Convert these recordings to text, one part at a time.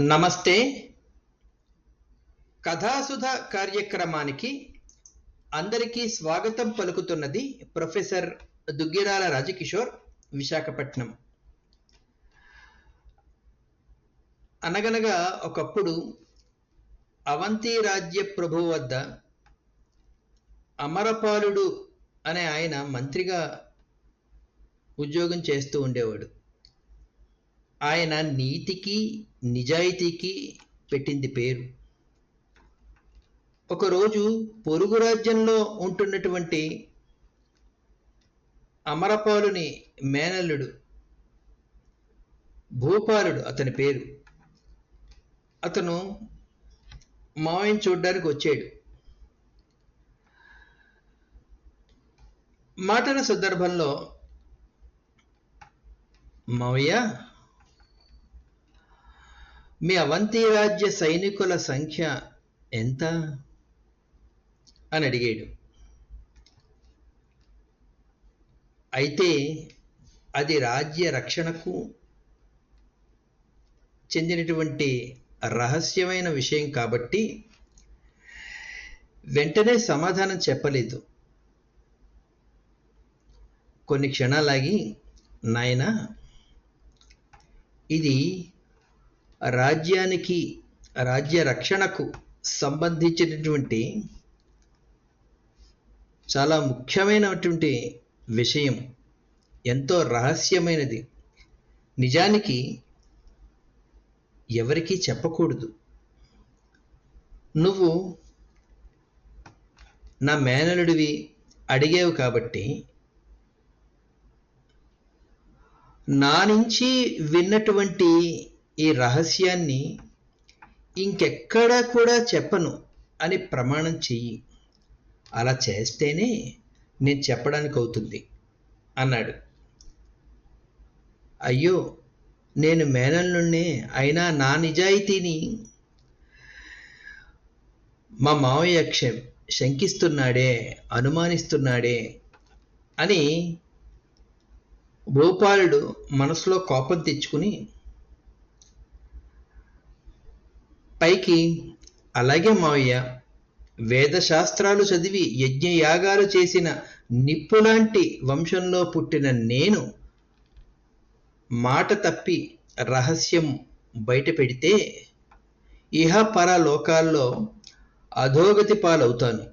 నమస్తే. కథాసుధ కార్యక్రమానికి అందరికీ స్వాగతం పలుకుతున్నది ప్రొఫెసర్ దుగ్గిరాల రాజకిషోర్ విశాఖపట్నం. అనగనగా ఒకప్పుడు అవంతి రాజ్య ప్రభు వద్ద అమరపాలుడు అనే ఆయన మంత్రిగా ఉద్యోగం చేస్తూ ఉండేవాడు. ఆయన నీతికి నిజాయితీకి పెట్టింది పేరు. ఒకరోజు పొరుగు రాజ్యంలో ఉంటున్నటువంటి అమరపాలుని మేనల్లుడు భూపాలుడు అతని పేరు. అతను మావయ్యని చూడ్డానికి వచ్చాడు. మాటల సందర్భంలో మావయ్య మీ అవంతి రాజ్య సైనికుల సంఖ్య ఎంత? అని అడిగాడు. అయితే అది రాజ్య రక్షణకు చెందినటువంటి రహస్యమైన విషయం కాబట్టి వెంటనే సమాధానం చెప్పలేదు. కొన్ని క్షణాలాగి నాయన ఇది రాజ్యానికి రాజ్య రక్షణకు సంబంధించినటువంటి చాలా ముఖ్యమైనటువంటి విషయం ఎంతో రహస్యమైనది. నిజానికి ఎవరికీ చెప్పకూడదు. నువ్వు నా మేనలుడివి అడిగేవు కాబట్టి నా నుంచి విన్నటువంటి ఈ రహస్యాన్ని ఇంకెక్కడా కూడా చెప్పను అని ప్రమాణం చెయ్యి. అలా చేస్తేనే నేను చెప్పడానికి అవుతుంది అన్నాడు. అయ్యో నేను మేనల్నుండే అయినా నా నిజాయితీని మా మావయ్య శంకిస్తున్నాడే అనుమానిస్తున్నాడే అని భూపాలుడు మనసులో కోపం తెచ్చుకుని పైకి అలాగే మావయ్య వేదశాస్త్రాలు చదివి యజ్ఞయాగాలు చేసిన నిప్పులాంటి వంశంలో పుట్టిన నేను మాట తప్పి రహస్యం బయట పెడితే ఇహ పర లోకాల్లో అధోగతి పాలవుతాను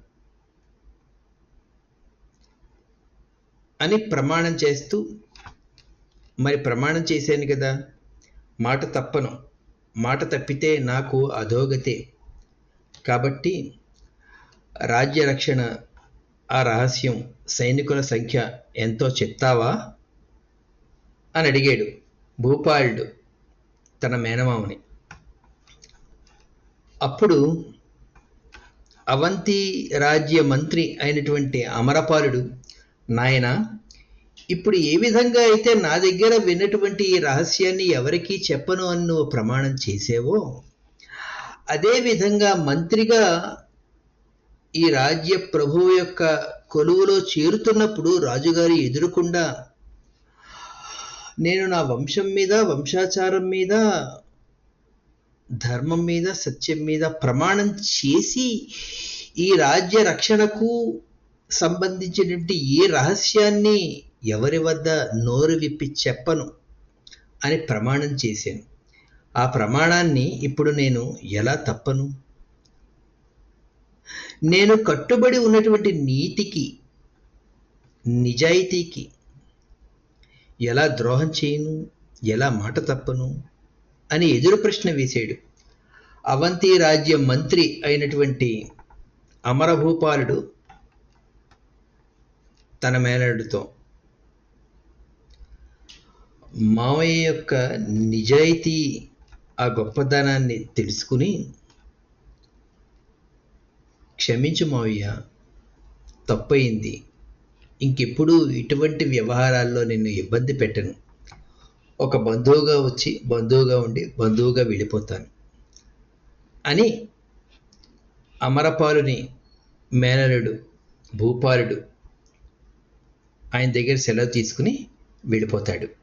అని ప్రమాణం చేస్తూ మరి ప్రమాణం చేశాను కదా మాట తప్పను. మాట తప్పితే నాకు అధోగతే. కాబట్టి రాజ్య రక్షణ ఆ రహస్యం సైనికుల సంఖ్య ఎంతో చెప్తావా? అని అడిగాడు భూపాలుడు తన మేనమామని. అప్పుడు అవంతి రాజ్య మంత్రి అయినటువంటి అమరపాలుడు నాయన ఇప్పుడు ఏ విధంగా అయితే నా దగ్గర విన్నటువంటి ఈ రహస్యాన్ని ఎవరికీ చెప్పను అని నువ్వు ప్రమాణం చేసేవో అదే విధంగా మంత్రిగా ఈ రాజ్య ప్రభువు యొక్క కొలువులో చేరుతున్నప్పుడు రాజుగారి ఎదురుకుండా నేను నా వంశం మీద వంశాచారం మీద ధర్మం మీద సత్యం మీద ప్రమాణం చేసి ఈ రాజ్య రక్షణకు సంబంధించినటువంటి ఏ రహస్యాన్ని ఎవరి వద్ద నోరు విప్పి చెప్పను అని ప్రమాణం చేశాను. ఆ ప్రమాణాన్ని ఇప్పుడు నేను ఎలా తప్పను? నేను కట్టుబడి ఉన్నటువంటి నీతికి నిజాయితీకి ఎలా ద్రోహం చేయను? ఎలా మాట తప్పను? అని ఎదురు ప్రశ్న వేశాడు. అవంతి రాజ్య మంత్రి అయినటువంటి అమరభూపాలుడు తన మేనడుతో మావయ్య యొక్క నిజాయితీ ఆ గొప్పదనాన్ని తెలుసుకుని క్షమించు మావయ్య తప్పయింది. ఇంకెప్పుడు ఇటువంటి వ్యవహారాల్లో నిన్ను ఇబ్బంది పెట్టను. ఒక బంధువుగా వచ్చి బంధువుగా ఉండి బంధువుగా వెళ్ళిపోతాను అని అమరపాలుని మేనలుడు భూపాలుడు ఆయన దగ్గర సెలవు తీసుకుని వెళ్ళిపోతాడు.